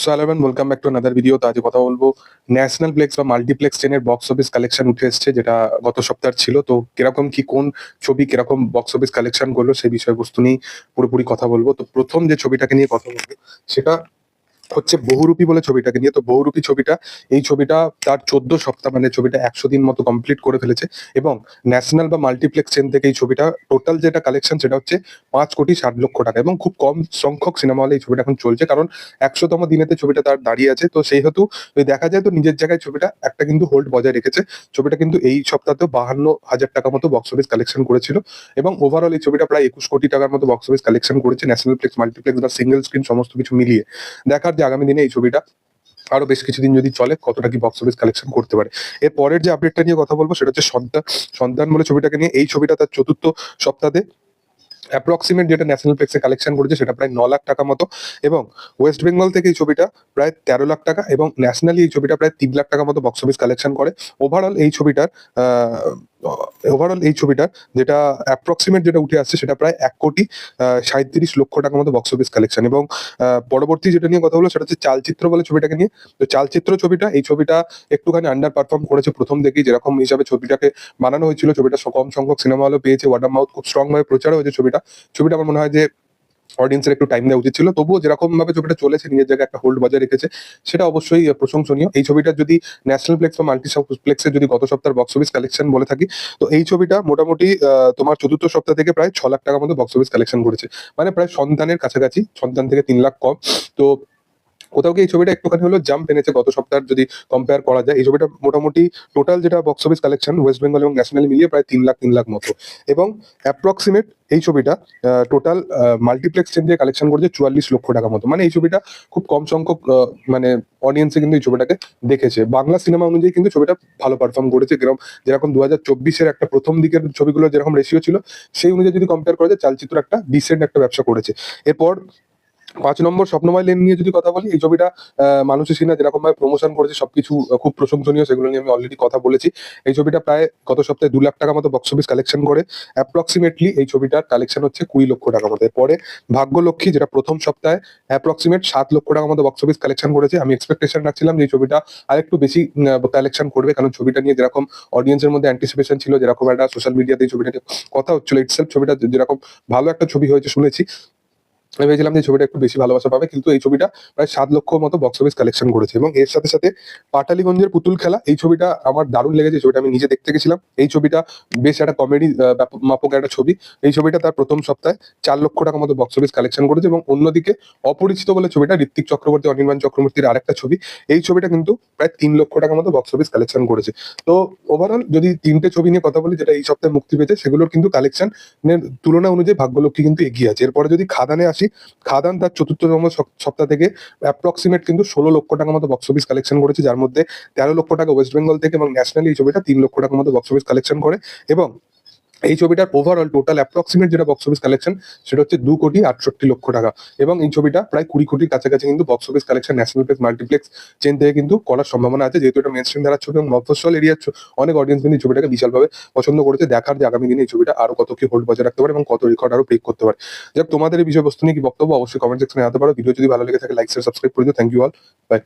So everyone welcome back to another video তো আজ কথা বলব ন্যাশনাল প্লেক্স বা মাল্টিপ্লেক্স চেনের বক্স অফিস কালেকশন উঠে এসেছে, যেটা গত সপ্তাহ ছিল। তো কীরকম, কি কোন ছবি কীরকম বক্স অফিস কালেকশন করল সেই বিষয়বস্তু নিয়ে পুরোপুরি কথা বলব। তো প্রথম যে ছবিটাকে নিয়ে কথা বলব, সেটা হচ্ছে বহুরূপী বলে ছবিটাকে নিয়ে। তো বহুরূপী ছবিটা, এই ছবিটা তার চোদ্দ সপ্তাহ মানে ছবিটা একশো দিন মতো কমপ্লিট করে ফেলেছে এবং ন্যাশনাল বা মাল্টিপ্লেক্স চেন থেকে এই ছবিটা টোটাল যেটা কালেকশন সেটা হচ্ছে পাঁচ কোটি ষাট লক্ষ টাকা এবং খুব কম সংখ্যক সিনেমা হলে এই ছবিটা এখন চলছে। কারণ একশোতম দিনেতে ছবিটা তার দাঁড়িয়ে আছে। তো সেই হেতু দেখা যায় তো নিজের জায়গায় ছবিটা একটা কিন্তু হোল্ড বজায় রেখেছে। ছবিটা কিন্তু এই সপ্তাহতেও বাহান্ন হাজার টাকা মতো বক্স অফিস কালেকশন করেছিল এবং ওভারঅল এই ছবিটা প্রায় একুশ কোটি টাকার মতো বক্স অফিস কালেকশন করেছে। ন্যাশনাল প্লেক্স মাল্টিপ্লেক্স বা সিঙ্গেল স্ক্রিন সমস্ত কিছু মিলিয়ে। দেখার যে আগামী দিনে এই ছবিটা আরও বেশ কিছুদিন যদি চলে, কতটা কি বক্স অফিস কালেকশন করতে পারে। এর পরের যে আপডেটটা নিয়ে কথা বলব, সেটা হচ্ছে সন্তান সন্তান বলে ছবিটাকে নিয়ে। এই ছবিটা তার চতুর্থ সপ্তাহে অ্যাপ্রক্সিমেট যেটা ন্যাশনাল প্লেক্সে কালেকশন করেছে, সেটা প্রায় ন লাখ টাকা মতো। এবং ওয়েস্ট বেঙ্গল থেকে এই ছবিটা প্রায় তেরো লাখ টাকা এবং ন্যাশনালি এই ছবিটা প্রায় তিন লাখ টাকা মতো বক্স অফিস কালেকশন করে। ওভারঅল এই ছবিটার ওভারঅল এই ছবিটা যেটা অ্যাপ্রক্সিমেট যেটা উঠে আসছে সেটা প্রায় এক কোটি সাঁত্রিশ লক্ষ টাকার মতো বক্স অফিস কালেকশন এবং পরবর্তী যেটা নিয়ে কথা হলো সেটা হচ্ছে চালচিত্র বলে ছবিটাকে নিয়ে। তো চালচিত্র ছবিটা, এই ছবিটা একটুখানি আন্ডার পারফর্ম করেছে প্রথম থেকেই যেরকম হিসাবে ছবিটাকে বানানো হয়েছিল, ছবিটা কম সংখ্যক সিনেমা হলো পেয়েছে ওয়াটার মাউথ খুব স্ট্রং ভাবে প্রচার হয়েছে ছবিটা। ছবিটা আমার মনে হয় যে অডিয়েন্সের একটু টাইম দেওয়া উচিত ছিল। তবুও যেরকম ভাবে ছবিটা চলেছে, নিজের জায়গায় একটা হোল্ড বজায় রেখেছে, সেটা অবশ্যই প্রশংসনীয়। এই ছবিটা যদি ন্যাশনাল প্লেক্স বা মাল্টি প্লেক্সের যদি গত সপ্তাহের বক্স অফিস কালেকশন বলে থাকি, তো এই ছবিটা মোটামুটি তোমার চতুর্থ সপ্তাহ থেকে প্রায় ছ লাখ টাকার মতো বক্স অফিস কালেকশন করেছে মানে প্রায় সন্তানের কাছাকাছি, সন্তান থেকে তিন লাখ কম। তো কোথাও কি এই ছবিটা একটুখানি হলো জাম্প এনেছে গত সপ্তাহের যদি কম্পেয়ার করা যায়। এই ছবিটা মোটামুটি টোটাল যেটা box office collection West Bengal এবং ন্যাশনাল মিলিয়ে প্রায় তিন লাখ তিন লাখ মতো। এবং অ্যাপ্রক্সিমেট এই ছবিটা টোটাল মাল্টিপ্লেক্স চেন দিয়ে কালেকশন করেছে চুয়াল্লিশ লক্ষ টাকা মতো। মানে এই ছবিটা খুব কম সংখ্যক মানে অডিয়েন্সে কিন্তু এই ছবিটাকে দেখেছে। বাংলা সিনেমা অনুযায়ী কিন্তু ছবিটা ভালো পারফর্ম করেছে। যেরকম যেরকম দু হাজার চব্বিশের একটা প্রথম দিকের ছবিগুলো যেরকম রেশিও ছিল, সেই অনুযায়ী যদি কম্পেয়ার করা যায়, চালচিত্র একটা ডিসেন্ট একটা ব্যবসা করেছে। এরপর পাঁচ নম্বর স্বপ্নময় লেন নিয়ে যদি কথা বলি, এই ছবিটা মানুষের সিনা যেরকম ভাবে প্রমোশন করেছে, সবকিছু খুব প্রশংসনীয়, সেগুলো নিয়ে আমি অলরেডি কথা বলেছি। এই ছবিটা প্রায় গত সপ্তাহে দু লাখ টাকা মতো বক্স অফিস কালেকশন করে। অ্যাপ্রক্সিমেটলি এই ছবিটার কালেকশন হচ্ছে কুড়ি লক্ষ টাকা মতো। পরে ভাগ্যলক্ষ্মী যেটা প্রথম সপ্তাহে অ্যাপ্রক্সিমেট সাত লক্ষ টাকা মতো বক্স অফিস কালেকশন করেছে। আমি এক্সপেকটেশন রাখছিলাম যে এই ছবিটা আরেকটু বেশি কালেকশন করবে, কারণ ছবিটা নিয়ে যেরকম অডিয়েন্সের মধ্যে অ্যান্টিসিপেশন ছিল, যেরকম একটা সোশ্যাল মিডিয়াতে এই ছবিটা কথা হচ্ছিল ইটসেলফ ছবিটা যেরকম ভালো একটা ছবি হয়েছে শুনেছি। আমি ভেবেছিলাম যে ছবিটা একটু বেশি ভালোবাসা পাবে, কিন্তু এই ছবিটা প্রায় সাত লক্ষ মতো বক্স অফিস কালেকশন করেছে এবং এর সাথে সাথে পাটালিগঞ্জের পুতুল খেলা, এই ছবিটা আমার দারুণ লেগেছে ছবিটা আমি নিজে দেখতে গেছিলাম। এই ছবিটা বেশ একটা কমেডি মাপক একটা ছবি। এই ছবিটা তার প্রথম সপ্তাহে চার লক্ষ টাকা মতো বক্স অফিস কালেকশন করেছে এবং অন্যদিকে অপরিচিত বলে ছবিটা ঋত্বিক চক্রবর্তী, অনির্বাণ চক্রবর্তীর আরেকটা ছবি, এই ছবিটা কিন্তু প্রায় তিন লক্ষ টাকা মতো বক্স অফিস কালেকশন করেছে। তো ওভারঅল যদি তিনটে ছবি নিয়ে কথা বলি, যেটা এই সপ্তাহে মুক্তি পেয়েছে, সেগুলোর কিন্তু কালেকশন তুলনা অনুযায়ী ভাগ্যলক্ষ্মী কিন্তু এগিয়ে আছে। এরপরে যদি খাদানে আসি খাদান তার চতুর্থতম সপ- সপ্তাহ থেকে অ্যাপ্রক্সিমেট কিন্তু ষোলো লক্ষ টাকার মতো বক্স অফিস কালেকশন করেছে, যার মধ্যে তেরো লক্ষ টাকা ওয়েস্ট বেঙ্গল থেকে এবং ন্যাশনালি এই ছবিটা তিন লক্ষ টাকার মতো বক্স অফিস কালেকশন করে এবং এই ছবিটার ওভারঅল টোটাল অ্যাপ্রক্সিমেট যেটা বক্স অফিস কালেকশন সেটা হচ্ছে দু কোটি আটষট্টি লক্ষ টাকা। এবং এই ছবিটা প্রায় কুড়ি কোটির কাছাকাছি কিন্তু box office collection national plex multiplex chain থেকে কিন্তু করার সম্ভাবনা আছে। যেহেতু এটা মেন স্ট্রিম ধারার ছবি এবং মফস্বল এরিয়ার অনেক অডিয়েন্স কিন্তু এই ছবিটাকে বিশালভাবে পছন্দ করেছে। দেখার যে আগামী দিনে এই ছবিটা আরও কত কি হোল্ড বজায় রাখতে পারে এবং কত রেকর্ড আরও ব্রেক করতে পারে। যাক, তোমাদের এই বিষয়বস্তু নিয়ে কি বক্তব্য অবশ্যই কমেন্ট সেকশনে জানাতে পারো। ভিডিও যদি ভালো লেগে থাকে লাইক শেয়ার সাবস্ক্রাইব করে দিও। Thank you all by